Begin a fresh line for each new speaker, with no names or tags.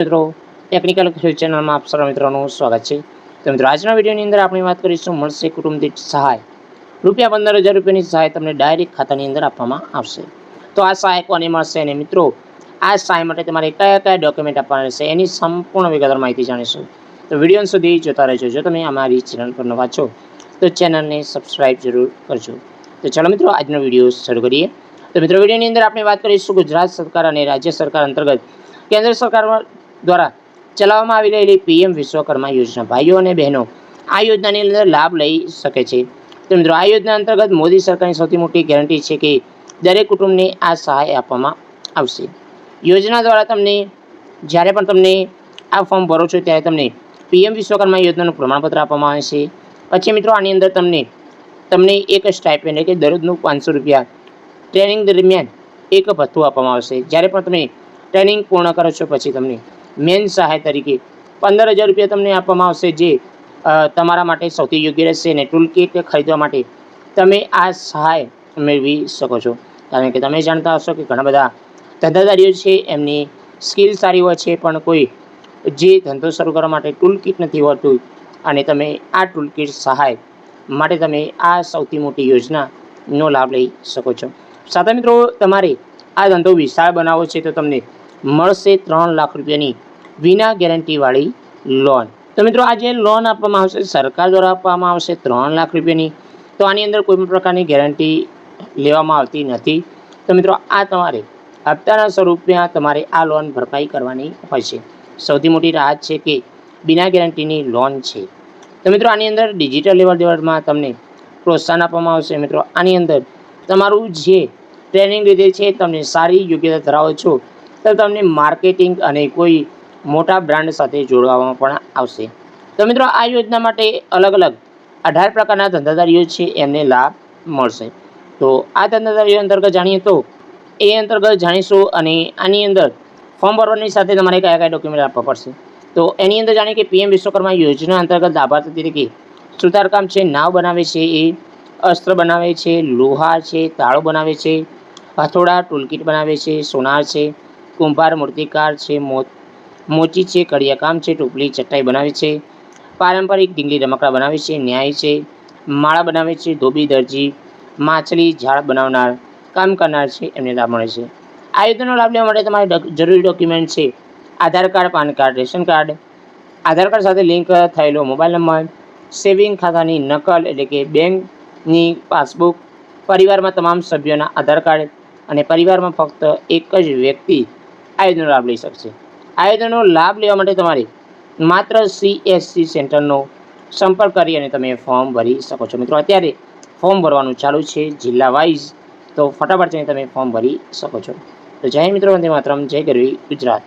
મિત્રો ટેકનિકલ ખેલ ચેનલમાં આપ સર્વ મિત્રોનું સ્વાગત છે. તો મિત્રો, આજના વિડીયોની અંદર આપણે વાત કરીશું મળશે કુટુંબ દીઠ સહાય. રૂપિયા પંદર હજાર રૂપિયાની સહાય તમને ડાયરેક્ટ ખાતાની અંદર આપવામાં આવશે. તો આ સહાય કોને મળશે અને મિત્રો? આ સહાય માટે તમારે કયા કયા ડોક્યુમેન્ટ આપવાના રહેશે એની સંપૂર્ણ વિગતવાર માહિતી જાણીશું. તો વીડિયો સુધી જોતા રહેજો. જો તમે અમારી ચેનલ પર નવા છો, તો ચેનલને સબસ્ક્રાઇબ જરૂર કરજો. તો ચાલો મિત્રો, આજનો વીડિયો શરૂ કરીએ. તો મિત્રો, વિડીયોની અંદર આપણે વાત કરીશું ગુજરાત સરકાર અને રાજ્ય સરકાર અંતર્ગત કેન્દ્ર સરકાર દ્વારા ચલાવવામાં આવી રહેલી પીએમ વિશ્વકર્મા યોજના ભાઈઓ અને બહેનો આ યોજનાની અંદર લાભ લઈ શકે છે. તો મિત્રો, આ યોજના અંતર્ગત મોદી સરકારની સૌથી મોટી ગેરંટી છે કે દરેક કુટુંબને આ સહાય આપવામાં આવશે. યોજના દ્વારા તમને, જ્યારે પણ તમને આ ફોર્મ ભરો છો, ત્યારે તમને પીએમ વિશ્વકર્મા યોજનાનું પ્રમાણપત્ર આપવામાં આવે છે. પછી મિત્રો, આની અંદર તમને તમને એક સ્ટાઇપેન્ડ એટલે કે દરરોજનું પાંચસો રૂપિયા ટ્રેનિંગ દરમિયાન એક ભથ્થું આપવામાં આવશે. જ્યારે પણ તમે ટ્રેનિંગ પૂર્ણ કરો છો, પછી તમને મેન સહાય તરીકે પંદર હજાર રૂપિયા તમને આપવામાં આવશે જે તમારા માટે સૌથી યોગ્ય રહેશે અને ટૂલ કિટ ખરીદવા માટે તમે આ સહાય મેળવી શકો છો. કારણ કે તમે જાણતા હશો કે ઘણા બધા ધંધાદારીઓ છે, એમની સ્કિલ સારી હોય છે, પણ કોઈ જે ધંધો શરૂ કરવા માટે ટૂલ કિટ નથી હોતું અને તમે આ ટૂલ કિટ સહાય માટે તમે આ સૌથી મોટી યોજનાનો લાભ લઈ શકો છો. સાથે મિત્રો, તમારે આ ધંધો વિશાળ બનાવવો છે તો તમને મળશે ત્રણ લાખ રૂપિયાની વિના ગેરંટીવાળી લોન તો મિત્રો આ જે લોન આપવામાં આવશે, સરકાર દ્વારા આપવામાં આવશે ત્રણ લાખ રૂપિયાની, તો આની અંદર કોઈ પણ પ્રકારની ગેરંટી લેવામાં આવતી નથી. તો મિત્રો આ તમારે હપ્તાના સ્વરૂપમાં તમારે આ લોન ભરપાઈ કરવાની હોય છે. સૌથી મોટી રાહત છે કે બિના ગેરંટીની લોન છે. તો મિત્રો આની અંદર ડિજિટલ લેવલ દેવડમાં તમને પ્રોત્સાહન આપવામાં આવશે. મિત્રો આની અંદર તમારું જે ટ્રેનિંગ લીધે છે, તમને સારી યોગ્યતા ધરાવો છો તો તમને માર્કેટિંગ અને કોઈ મોટા બ્રાન્ડ સાથે જોડવામાં પણ આવશે. તો મિત્રો, આ યોજના માટે અલગ અલગ અઢાર પ્રકારના ધંધાદારીઓ છે, એમને લાભ મળશે. તો આ ધંધાદારીઓ અંતર્ગત જાણીએ તો, એ અંતર્ગત જાણીશું અને આની અંદર ફોર્મ ભરવાની સાથે તમારે કયા કયા ડોક્યુમેન્ટ આપવા પડશે. તો એની અંદર જાણીએ કે પીએમ વિશ્વકર્મા યોજના અંતર્ગત લાભાર્થી તરીકે સુતારકામ છે, નાવ બનાવે છે, એ અસ્ત્ર બનાવે છે, લોહા છે, તાળો બનાવે છે, હથોડા, ટૂલકીટ બનાવે છે, સોનાર છે કુંભાર મૂર્તિકાર છે મોચી છે, કડિયાકામ છે, ટોપલી ચટાઈ બનાવે છે, પારંપરિક ઢીંગલી રમકડા બનાવે છે, ન્યાય છે, માળા બનાવે છે, ધોબી દરજી, માછલી ઝાડ બનાવનાર, કામ કરનાર છે, એમને લાભ મળે છે. આ લાભ લેવા માટે તમારે જરૂરી ડોક્યુમેન્ટ છે, Aadhaar card, PAN card, ration card, Aadhaar card સાથે લિંક થયેલો મોબાઈલ નંબર, સેવિંગ ખાતાની નકલ એટલે કે બેંકની પાસબુક, પરિવારમાં તમામ સભ્યોના આધાર કાર્ડ અને પરિવારમાં ફક્ત એક જ વ્યક્તિ આ યોજનાનો લાભ લઈ શકશે. આયોજનનો લાભ લેવા માટે તમારે માત્ર સીએસસી સેન્ટરનો સંપર્ક કરી અને તમે ફોર્મ ભરી શકો છો. મિત્રો, અત્યારે ફોર્મ ભરવાનું ચાલુ છે જિલ્લા વાઇઝ તો ફટાફટ જઈને તમે ફોર્મ ભરી શકો છો. તો જય મિત્રો, વંદે માતરમ, જય ગરવી ગુજરાત.